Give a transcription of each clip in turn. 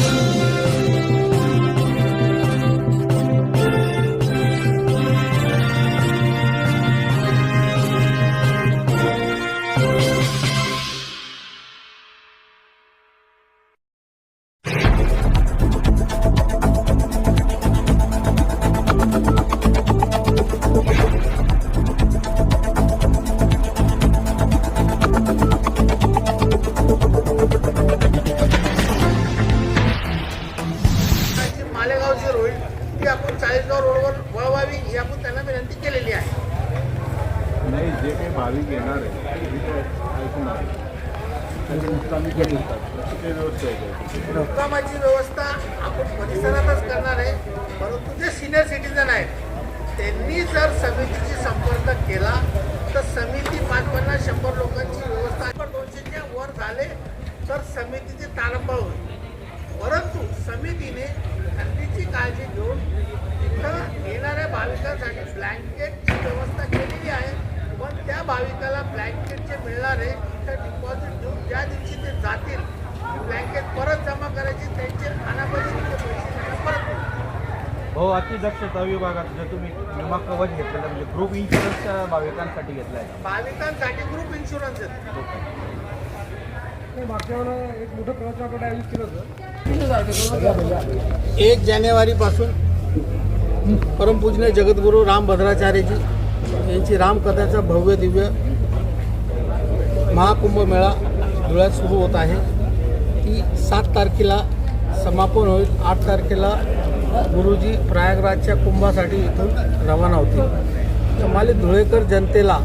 जी ती आपण चाळीसगाव रोडवर वळवावी ही आपण त्यांना विनंती केलेली आहे. नाही जे काही भाविक येणार आहे मुक्कामाची व्यवस्था आपण परिसरातच करणार आहे परंतु जे सिनियर सिटीजन आहेत त्यांनी जर समितीशी संपर्क केला तर समिती पाच पन्नास शंभर लोकांची व्यवस्था दोनशेच्या वर झाले तर समितीची ताडंबळ होईल. परंतु समितीने थंडीची काळजी घेऊन इथं येणाऱ्या भाविकांसाठी ब्लँकेटची व्यवस्था केलेली आहे. पण त्या भाविकाला ब्लँकेट जे मिळणार आहे तर डिपॉझिट देऊन ज्या दिवशी ते जातील ब्लँकेट परत जमा करायची त्यांचे अनापैसे पैसे परत. हो अतिदक्षता विभागात जे तुम्ही विमा कवच घेतलेला म्हणजे ग्रुप इन्शुरन्सच्या भाविकांसाठी घेतला आहे भाविकांसाठी ग्रुप इन्शुरन्स येतो एक जानेवारीपासून परमपूजनीय जगद्गुरू राम भद्राचार्यजी यांची रामकथाचा भव्य दिव्य महाकुंभ मेळा धुळ्यात सुरू होत आहे. ती सात तारखेला समापन होईल. आठ तारखेला गुरुजी प्रयागराजच्या कुंभासाठी इथून रवाना होतील. तर मला धुळेकर जनतेला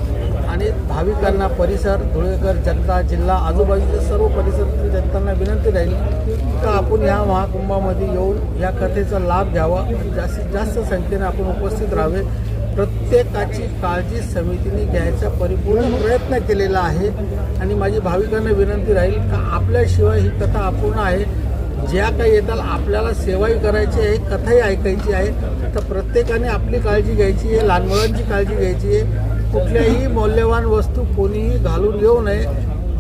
आणि भाविकांना परिसर धुळेकर जनता जिल्हा आजूबाजूच्या सर्व परिसरातील जनतांना विनंती राहील का आपण ह्या महाकुंभामध्ये येऊन या कथेचा लाभ घ्यावा? जास्तीत जास्त संख्येने आपण उपस्थित राहावे. प्रत्येकाची काळजी समितीने घ्यायचा परिपूर्ण प्रयत्न केलेला आहे. आणि माझी भाविकांना विनंती राहील का आपल्याशिवाय ही कथा अपूर्ण आहे. ज्या काही येतात आपल्याला सेवाही करायची आहे कथाही ऐकायची आहे. तर प्रत्येकाने आपली काळजी घ्यायची आहे लहान मुलांची काळजी घ्यायची आहे. कुठल्याही मौल्यवान वस्तू कोणीही घालून घेऊ नये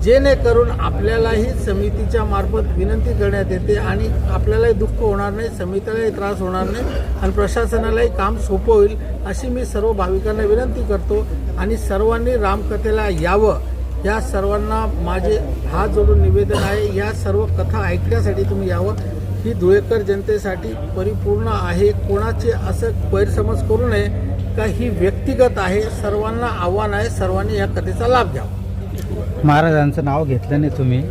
जेणेकरून आपल्यालाही समितीच्या मार्फत विनंती करण्यात येते आणि आपल्यालाही दुःख होणार नाही समितीलाही त्रास होणार नाही आणि प्रशासनालाही काम सोपं होईल अशी मी सर्व भाविकांना विनंती करतो. आणि सर्वांनी रामकथेला यावं. या सर्वांना माझे हात जोडून निवेदन आहे. या सर्व कथा ऐकण्यासाठी तुम्ही यावं. ही धुळेकर जनतेसाठी परिपूर्ण आहे. कोणाचे असं गैरसमज करू नये. का ही व्यक्तिगत आहे सर्वांना आव्हान आहे सर्वांनी या कथेचा लाभ घ्यावा महाराजांचं नाव घेतलं नाही तुम्ही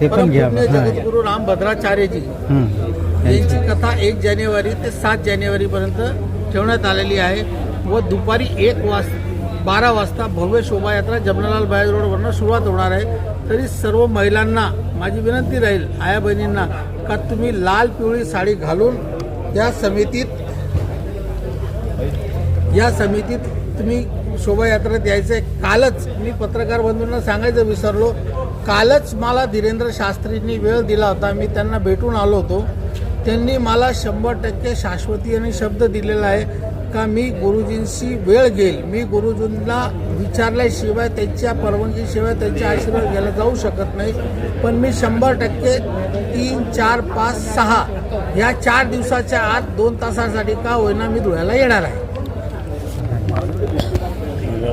ते पण घ्या परमपूज्य. जगद्गुरू राम भद्राचार्यजी. यांची कथा एक जानेवारी ते सात जानेवारीपर्यंत ठेवण्यात आलेली आहे व दुपारी एक वाज बारा वाजता भव्य शोभायात्रा जमनालाल बाय रोडवरनं सुरुवात होणार आहे तरी सर्व महिलांना माझी विनंती राहील आया बहिणींना का तुम्ही लाल पिवळी साडी घालून या समितीत या समितीत तुम्ही शोभायात्रेत यायचं. आहे कालच मी पत्रकार बंधूंना सांगायचं विसरलो. कालच मला धीरेंद्र शास्त्रींनी वेळ दिला होता. मी त्यांना भेटून आलो होतो. त्यांनी मला शंभर टक्के शाश्वती आणि शब्द दिलेला आहे का मी गुरुजींशी वेळ घेईल. मी गुरुजींना विचारल्याशिवाय त्यांच्या परवानगीशिवाय त्यांच्या आशीर्वाद घ्यायला जाऊ शकत नाही. पण मी शंभर टक्के तीन चार पाच सहा या चार दिवसाच्या आत दोन तासासाठी का होईना मी धुळ्याला येणार आहे. Gracias.